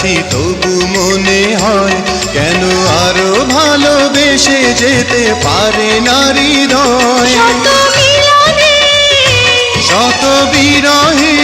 আছি তবু মনে হয় কেন আরও ভালোবেসে যেতে পারে নারী দয় শত বিরহে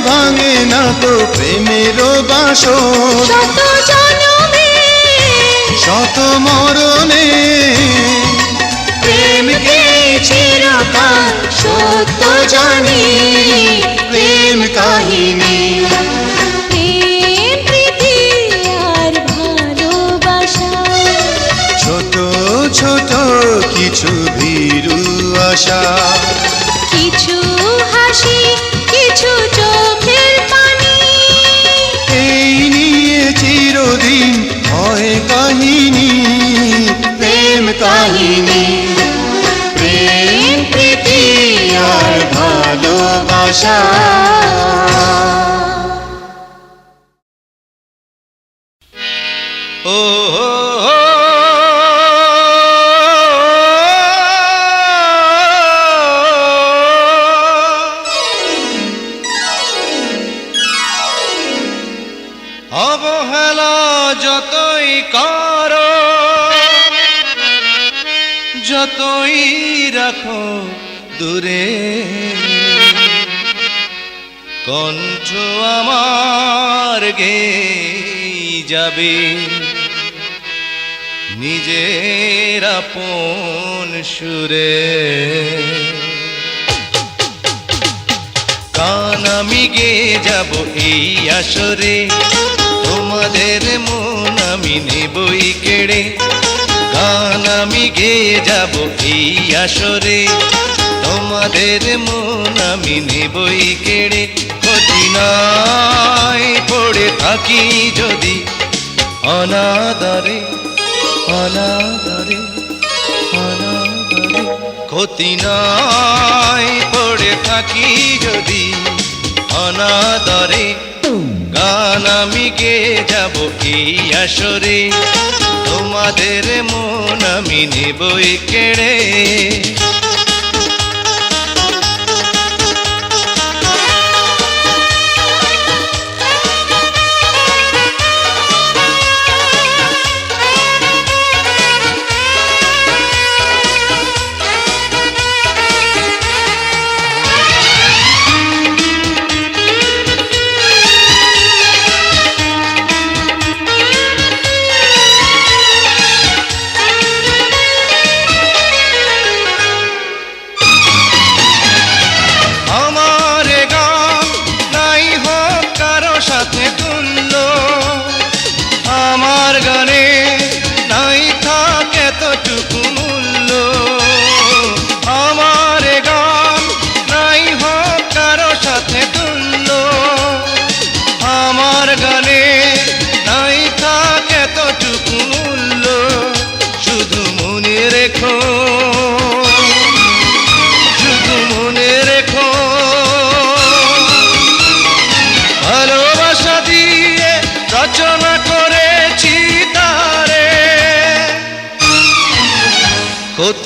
ভাঙে না তো প্রেমের জনমে শত মরণে প্রেমকে চিরকাল সত্য জানি প্রেম কাহিনী ভালোবাসা আমার গে যাবে। নিজের আপন সুরে। গান আমি গে যাব এই আসরে। তোমাদের মন আমি নেবই কেড়ে। গান আমি গে যাব এই আসরে। তোমাদের মন আমি নেবই কেড়ে। কঠিনাই পড়ে থাকি যদি অনাদরে অনাদরে অনাদরে। ক্ষতি নাই, পড়ে থাকি যদি অনাদরে। গান আমি গে যাব এই আসরে, তোমাদের মন আমি নেবই কেড়ে மார்கனே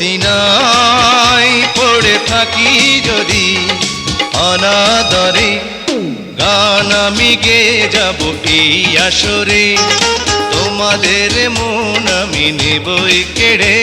গতি নাই পড়ে থাকি যদি অনাদরে গান আমি গে যাব এই আসরে। তোমাদের মন আমি নেবই কেড়ে।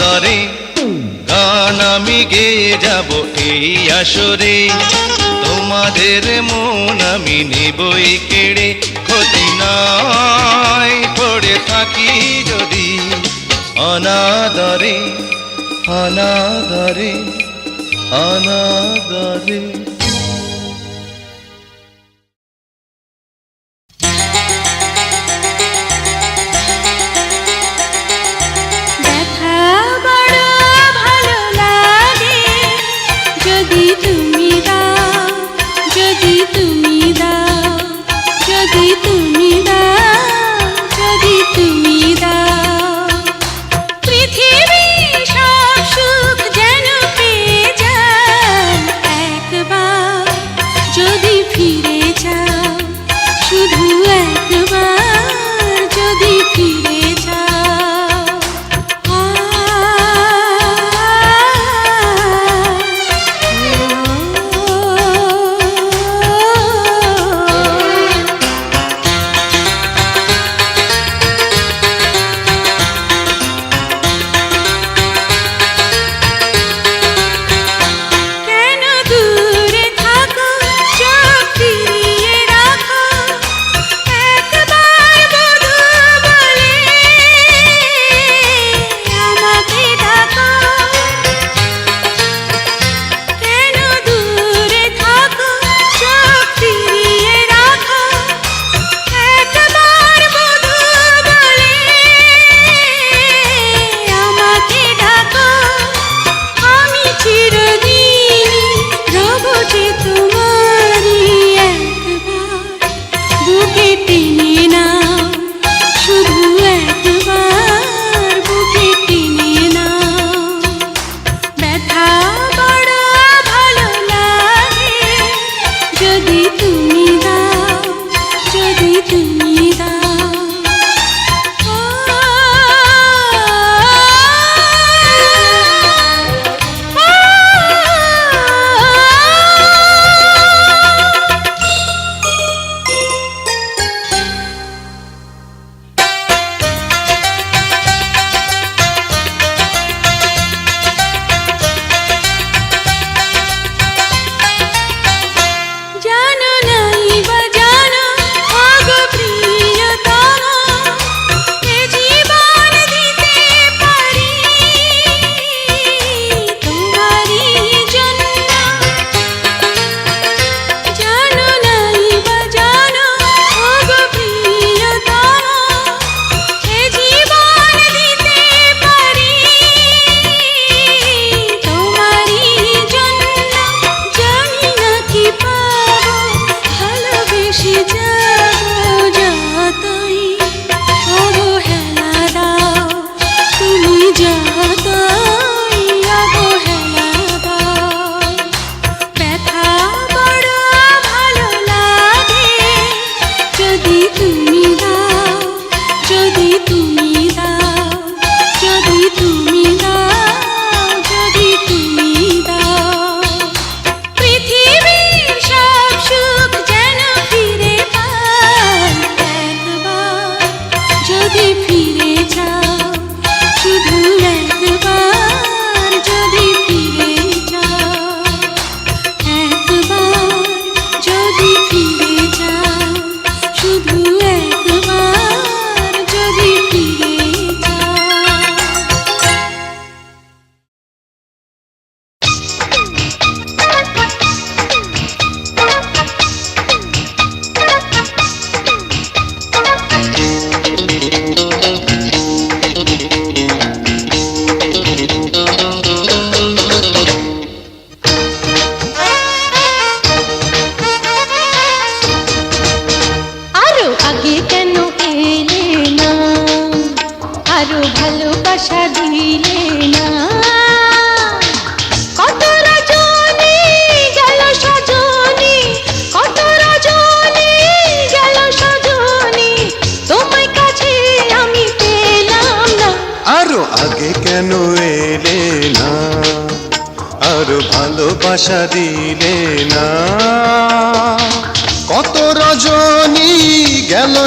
দরে, গান আমি গেয়ে যাব এই আসরে। তোমাদের মন আমি নেবই কেড়ে, ক্ষতি নাই পড়ে থাকি যদি। অনাদরে অনাদরে অনাদরে।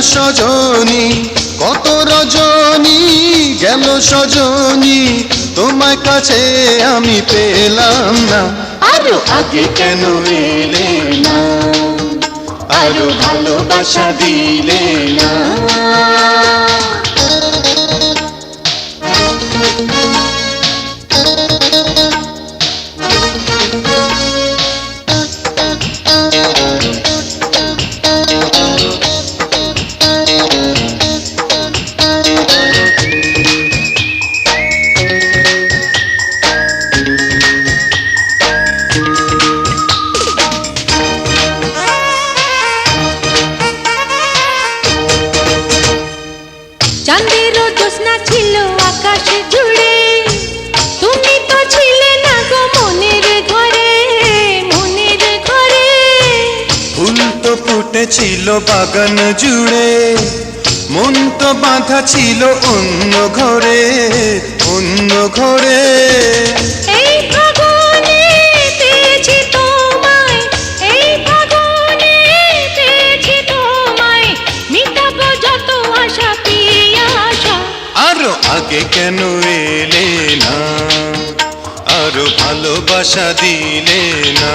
সজনী, কত রজনী গেল সজনী, তোমার কাছে আমি পেলাম না। আরও আগে কেন এলে না? আরও ভালোবাসা দিলে না? ফুটেছিল বাগান জুড়ে। মন তো বাঁধা ছিল অন্য ঘরে অন্য ঘরে। আগে কেন এলে না? আরও ভালোবাসা দিলে না?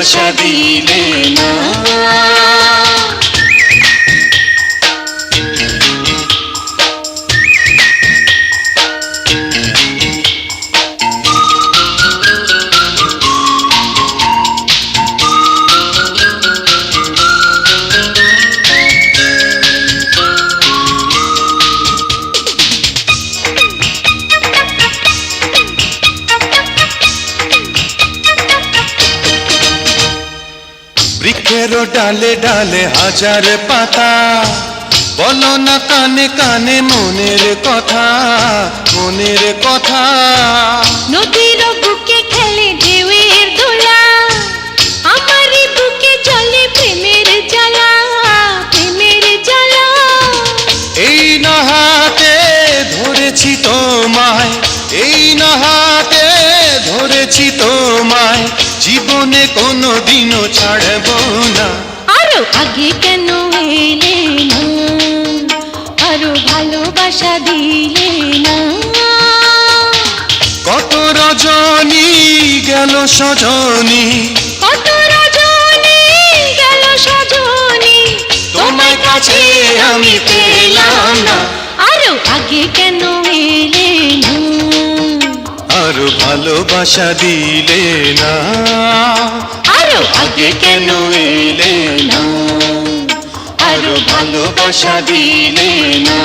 দিলে ডালে ডালে হাজার পাতা। বলো না কানে কানে মনের কথা মনের কথা। নদীর বুকে খেলে ঢেউয়ের দোলা আমারই বুকে চলে প্রেমের জ্বালা প্রেমের জ্বালা। এই না হাতে ধরেছি তোমায় এই না হাতে ধরেছি তোমায় জীবনে কোনো দিনও ছাড়বো না। আগে কেন এলে না? আরও ভালোবাসা দিলে না? কত রজনী গেল সজনী। কত রজনী গেল সজনী। তোমার কাছে আমি পেলাম না। আরও আগে কেন এলে না? আরও ভালোবাসা দিলে না। আগে কেন এলে না? আরও ভালোবাসা দিলে না?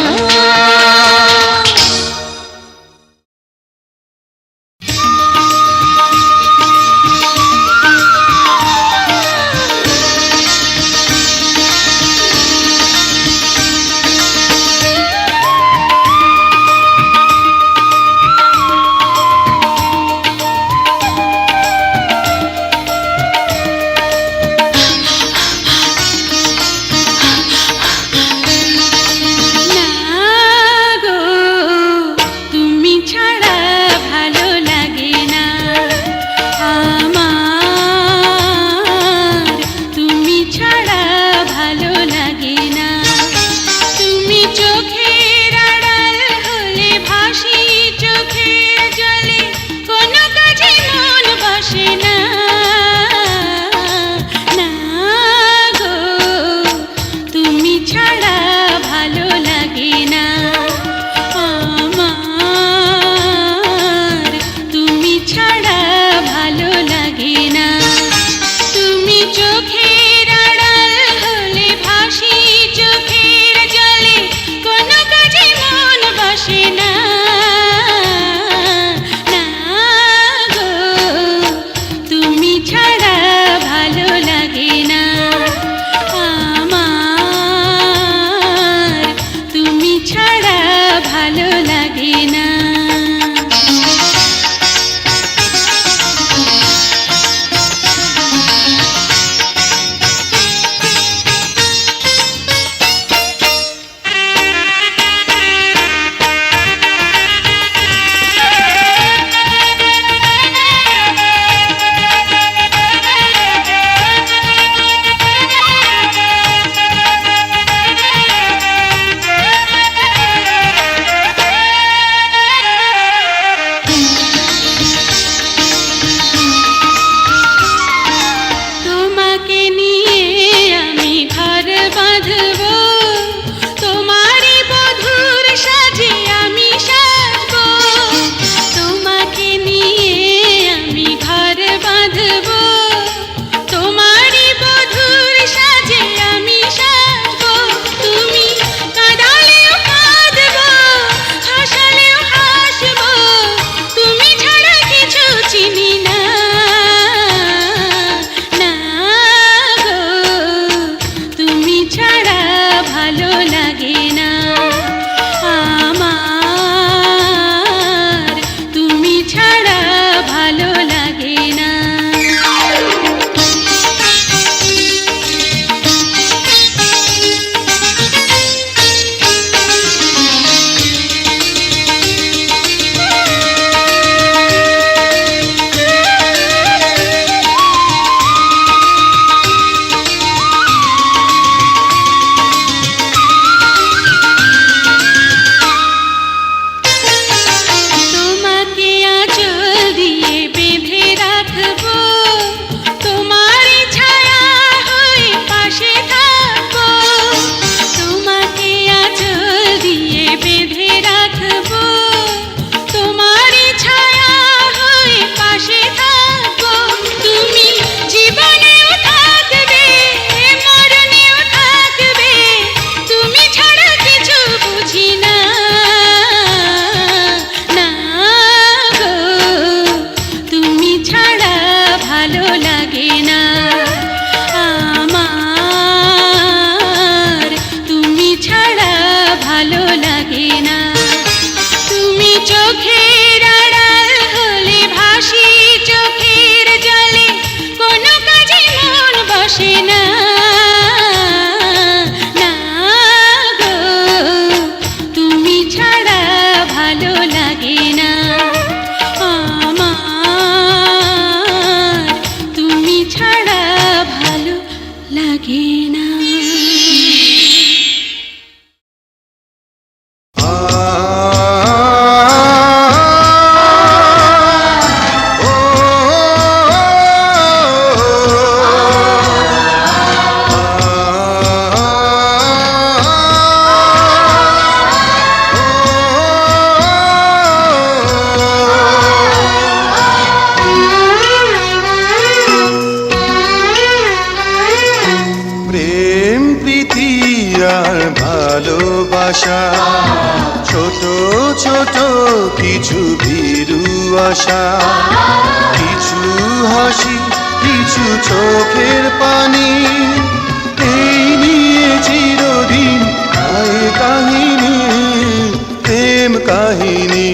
কাহিনী।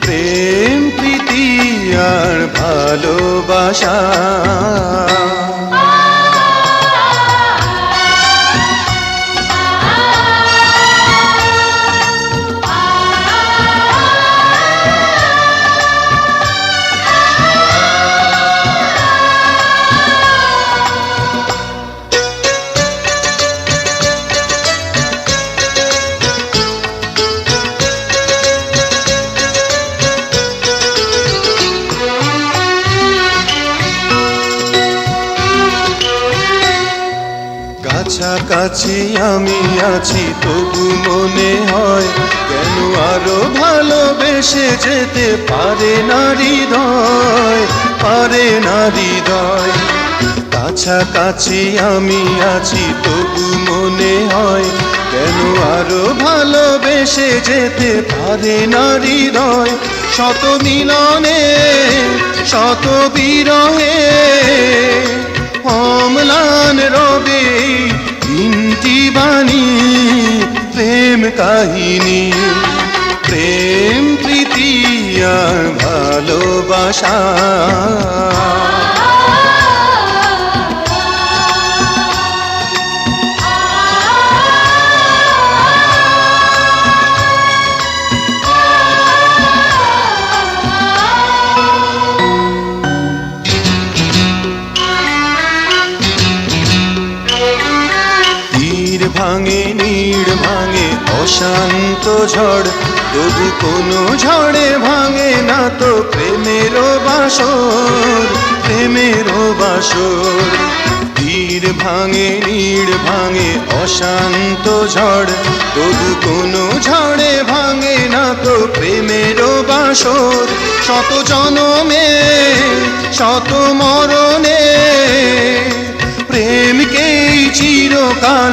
প্রেম প্রীতি আর ভালোবাসা। আমি আছি, তবু মনে হয় কেন আরও ভালোবেসে যেতে পারে না হৃদয়, পারে না হৃদয়। কাছাকাছি আমি আছি, তবু মনে হয় কেন আরও ভালোবেসে যেতে পারে না হৃদয়। শত মিলনে, শত বিরহে, অম্লান রবে বাণী প্রেম কাহিনী প্রেম প্রীতি আর ভালোবাসা ভাঙে, নীড় ভাঙে, অশান্ত ঝড়। তবু কোনো ঝড়ে ভাঙে না তো প্রেমের বাসর প্রেমের বাসর। তীর ভাঙে, নীড় ভাঙে, অশান্ত ঝড়। তবু কোনো ঝড়ে ভাঙে না তো প্রেমের বাসর। শত জনমে, শত মরণে, প্রেমকেই চিরকাল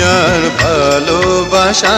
আর ভালোবাসা।